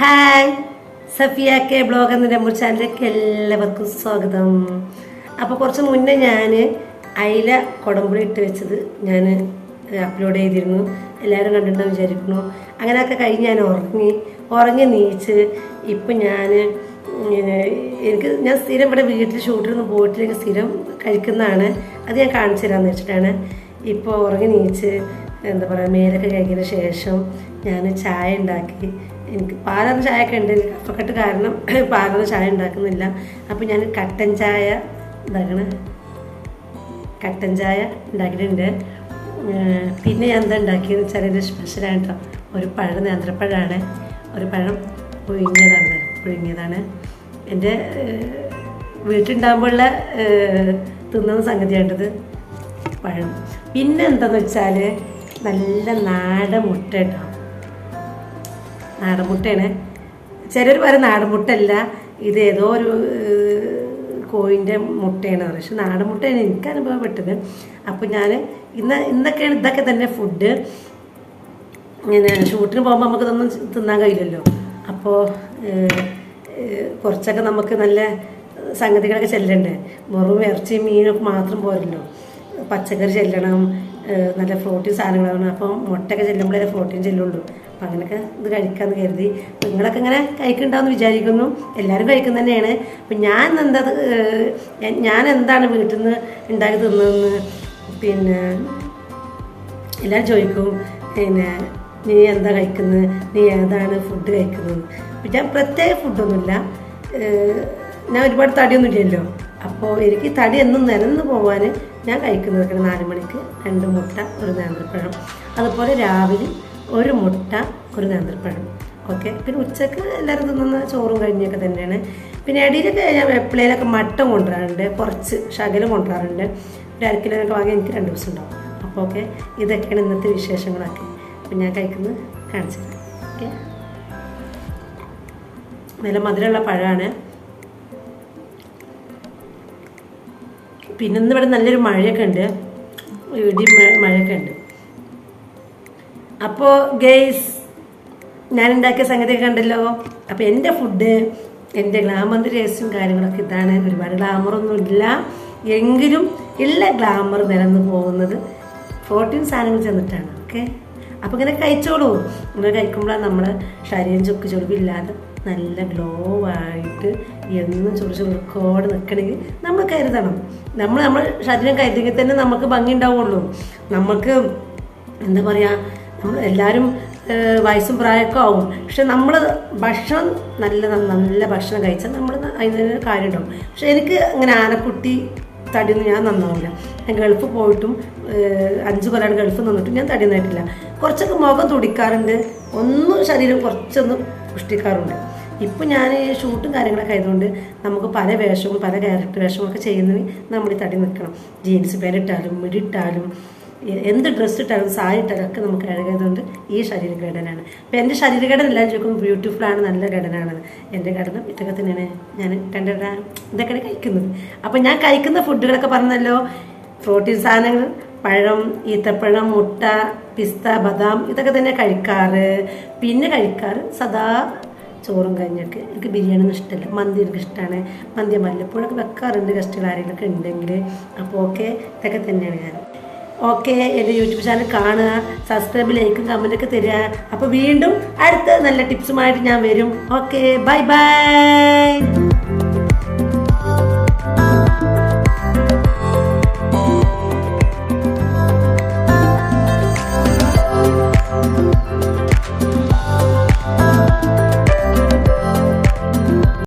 Hi Safiya K blog എന്ന number ചാനലിലേക്ക് എല്ലാവർക്കും സ്വാഗതം. അപ്പോൾ കുറച്ച് മുന്നേ ഞാൻ അയില കുടമ്പുളി ഇട്ട് വെച്ചത് ഞാൻ അപ്ലോഡ് ചെയ്തിരുന്നു. എല്ലാവരും കണ്ടിട്ടുണ്ടെന്ന് വിചാരിക്കുന്നു. അങ്ങനെയൊക്കെ കഴിഞ്ഞ് ഞാൻ ഉറങ്ങി ഉറങ്ങി നീച്ച് ഇപ്പം ഞാൻ എനിക്ക് ഞാൻ സ്ഥിരം ഇവിടെ വീട്ടിൽ ഷൂട്ടിലൊന്നും പോയിട്ടില്ലെങ്കിൽ സ്ഥിരം കഴിക്കുന്നതാണ്. അത് ഞാൻ കാണിച്ചു തരാമെന്ന് വെച്ചിട്ടാണ്. ഇപ്പോൾ ഉറങ്ങി നീച്ച് എന്താ പറയുക മേലൊക്കെ കഴിക്കുന്ന ശേഷം ഞാൻ ചായ ഉണ്ടാക്കി എനിക്ക് പാലൊന്നും ചായ ഒക്കെ ഉണ്ട് എനിക്ക് കഫക്കെട്ട് കാരണം പാലൊന്നും ചായ ഉണ്ടാക്കുന്നില്ല. അപ്പോൾ ഞാൻ കട്ടൻ ചായ ഉണ്ടാക്കണ കട്ടൻ ചായ ഉണ്ടാക്കിയിട്ടുണ്ട് പിന്നെ ഞാൻ എന്താ ഉണ്ടാക്കിയെന്ന് വെച്ചാൽ എന്റെ സ്പെഷ്യലായിട്ടോ ഒരു പഴം നേന്ത്രപ്പഴമാണ് ഒരു പഴം പുഴുങ്ങിയതാണ് പുഴുങ്ങിയതാണ്. എന്റെ വീട്ടിലുണ്ടാകുമ്പോഴുള്ള തിന്നുന്ന സംഗതിയായിട്ടത് പഴം. പിന്നെ എന്താണെന്ന് വെച്ചാൽ നല്ല നാടൻ മുട്ട കേട്ടോ. നാടൻ മുട്ടയാണ്. ചിലർ പറയും നാടൻ മുട്ടയല്ല ഇത് ഏതോ ഒരു കോഴിന്റെ മുട്ടയാണ് പക്ഷെ നാടൻ മുട്ടയാണ് എനിക്ക് അനുഭവപ്പെട്ടത്. അപ്പോൾ ഞാൻ ഇന്ന് ഇന്നൊക്കെയാണ് ഇതൊക്കെ തന്നെ ഫുഡ് ഇങ്ങനെ ഷൂട്ടിന് പോകുമ്പോൾ നമുക്ക് ഇതൊന്നും തിന്നാൻ കഴിയില്ലല്ലോ. അപ്പോൾ കുറച്ചൊക്കെ നമുക്ക് നല്ല സംഗതികളൊക്കെ ചെല്ലണ്ടേ വെറും ഇറച്ചിയും മീനൊക്കെ മാത്രം പോരല്ലോ. പച്ചക്കറി ചെല്ലണം നല്ല പ്രോട്ടീൻ സാധനങ്ങളാണ്. അപ്പോൾ മുട്ടയൊക്കെ ചെല്ലുമ്പോഴേ പ്രോട്ടീൻ ചെല്ലുള്ളൂ. അപ്പം അങ്ങനെയൊക്കെ ഇത് കഴിക്കാമെന്ന് കരുതി. നിങ്ങളൊക്കെ ഇങ്ങനെ കഴിക്കുന്നുണ്ടാവുമെന്ന് വിചാരിക്കുന്നു. എല്ലാവരും കഴിക്കുന്ന തന്നെയാണ്. അപ്പം ഞാൻ എന്താ ഞാൻ എന്താണ് വീട്ടിൽ നിന്ന് ഉണ്ടാക്കി തിന്നതെന്ന് പിന്നെ എല്ലാവരും ചോദിക്കും. പിന്നെ നീ എന്താ കഴിക്കുന്നത് നീ ഏതാണ് ഫുഡ് കഴിക്കുന്നത് ഞാൻ പ്രത്യേക ഫുഡൊന്നുമില്ല ഞാൻ ഒരുപാട് തടിയൊന്നും ഇല്ലല്ലോ. അപ്പോൾ എനിക്ക് തടി എന്നും നിലന്ന് പോകാൻ ഞാൻ കഴിക്കുന്നത് നാല് മണിക്ക് രണ്ട് മുട്ട ഒരു നേന്ത്രപ്പഴം. അതുപോലെ രാവിലെ ഒരു മുട്ട ഒരു നേന്ത്രപ്പഴം. ഓക്കെ? പിന്നെ ഉച്ചയ്ക്ക് എല്ലാവരും തിന്നുന്ന ചോറും കഴിഞ്ഞൊക്കെ തന്നെയാണ്. പിന്നെ ഇടയിലൊക്കെ ഞാൻ വെപ്പിളയിലൊക്കെ മട്ടം കൊണ്ടുവരാറുണ്ട്. കുറച്ച് ശകലം കൊണ്ടുവരാറുണ്ട്. ഒരു അരക്കിലൊക്കെ വാങ്ങി എനിക്ക് രണ്ട് ദിവസം ഉണ്ടാവും. അപ്പോൾ ഓക്കെ? ഇതൊക്കെയാണ് ഇന്നത്തെ വിശേഷങ്ങളൊക്കെ. അപ്പം ഞാൻ കഴിക്കുന്നത് കാണിച്ചത് ഓക്കെ? നല്ല മധുരമുള്ള പഴമാണ്. പിന്നെ ഇന്ന് ഇവിടെ നല്ലൊരു മഴയൊക്കെ ഉണ്ട്. ഇടി മഴയൊക്കെ ഉണ്ട്. അപ്പോൾ ഗെയ്സ് ഞാൻ ഉണ്ടാക്കിയ സംഗതി കണ്ടല്ലോ? അപ്പോൾ എന്റെ ഫുഡ് എന്റെ ഗ്ലാമറിന്റെ രഹസ്യവും കാര്യങ്ങളൊക്കെ ഇതാണ്. ഒരുപാട് ഗ്ലാമറൊന്നും ഇല്ല. എങ്കിലും എല്ലാ ഗ്ലാമർ നിലന്ന് പോകുന്നത് പ്രോട്ടീൻ സാധനങ്ങൾ ചെന്നിട്ടാണ്. ഓക്കെ? അപ്പോൾ ഇങ്ങനെ കഴിച്ചോളൂ. ഇങ്ങനെ കഴിക്കുമ്പോഴാണ് നമ്മുടെ ശരീരം ചുക്ക് ചുളിവില്ലാതെ നല്ല ഗ്ലോ ആയിട്ട് എന്നും ചൊറിച്ച് ഉറക്കോടെ നിൽക്കണമെങ്കിൽ നമ്മൾ കരുതണം. നമ്മൾ നമ്മൾ ശരീരം കരുതെങ്കിൽ തന്നെ നമുക്ക് ഭംഗി ഉണ്ടാവുള്ളൂ. നമുക്ക് എന്താ പറയുക നമ്മൾ എല്ലാവരും വയസ്സും പ്രായമൊക്കെ ആവും. പക്ഷെ നമ്മൾ ഭക്ഷണം നല്ല നല്ല ഭക്ഷണം കഴിച്ചാൽ നമ്മൾ അതിന് കാര്യം ഉണ്ടാവും. പക്ഷെ എനിക്ക് അങ്ങനെ ആനക്കുട്ടി തടിയൊന്നും ഞാൻ നന്നാവില്ല. ഞാൻ ഗൾഫ് പോയിട്ടും അഞ്ച് കൊല്ലം ഗൾഫ് നിന്നിട്ടും ഞാൻ തടി നന്നിട്ടില്ല കുറച്ചൊക്കെ മുഖം തുടിക്കാറുണ്ട്. ഒന്നും ശരീരം കുറച്ചൊന്നും പുഷ്ടിക്കാറുണ്ട്. ഇപ്പം ഞാൻ ഷൂട്ടും കാര്യങ്ങളൊക്കെ ആയതുകൊണ്ട് നമുക്ക് പല വേഷവും പല ക്യാരക്ടർ വേഷവും ഒക്കെ ചെയ്യുന്നതിന് നമ്മൾ ഈ തടി നിൽക്കണം. ജീൻസ് പേരിട്ടാലും ഇട്ടാലും എന്ത് ഡ്രസ്സ് ഇട്ടാലും സാരി ഇട്ടാലും ഒക്കെ നമുക്ക് അഴകായതുകൊണ്ട് ഈ ശരീരഘടനയാണ് അപ്പം എന്റെ ശരീരഘടന എല്ലാം ചോദിക്കും ബ്യൂട്ടിഫുള്ളാണ് നല്ല ഘടനയാണ് എന്റെ ഘടന ഇതൊക്കെ തന്നെയാണ് ഞാൻ കണ്ടിട്ട് ഇതൊക്കെയാണ് കഴിക്കുന്നത്. അപ്പം ഞാൻ കഴിക്കുന്ന ഫുഡുകളൊക്കെ പറഞ്ഞല്ലോ. പ്രോട്ടീൻ സാധനങ്ങൾ പഴം ഈത്തപ്പഴം മുട്ട പിസ്ത ബദാം ഇതൊക്കെ തന്നെ കഴിക്കാറ്. പിന്നെ കഴിക്കാറ് സദാ ചോറും കഞ്ഞിയൊക്കെ എനിക്ക് ബിരിയാണി ഒന്നും ഇഷ്ടമല്ല. മന്തി എനിക്ക് ഇഷ്ടമാണ് മന്തി വല്ലപ്പോഴൊക്കെ വെക്കാറുണ്ട് ഗസ്റ്റുകൾ ആരെങ്കിലുമൊക്കെ ഉണ്ടെങ്കിൽ അപ്പോൾ ഓക്കെ ഇതൊക്കെ തന്നെയാണ് ഞാൻ. ഓക്കെ എന്റെ യൂട്യൂബ് ചാനൽ കാണുക സബ്സ്ക്രൈബ് ലൈക്കും കമന്റൊക്കെ തരിക. അപ്പോൾ വീണ്ടും അടുത്ത നല്ല ടിപ്സുമായിട്ട് ഞാൻ വരും. Okay bye bye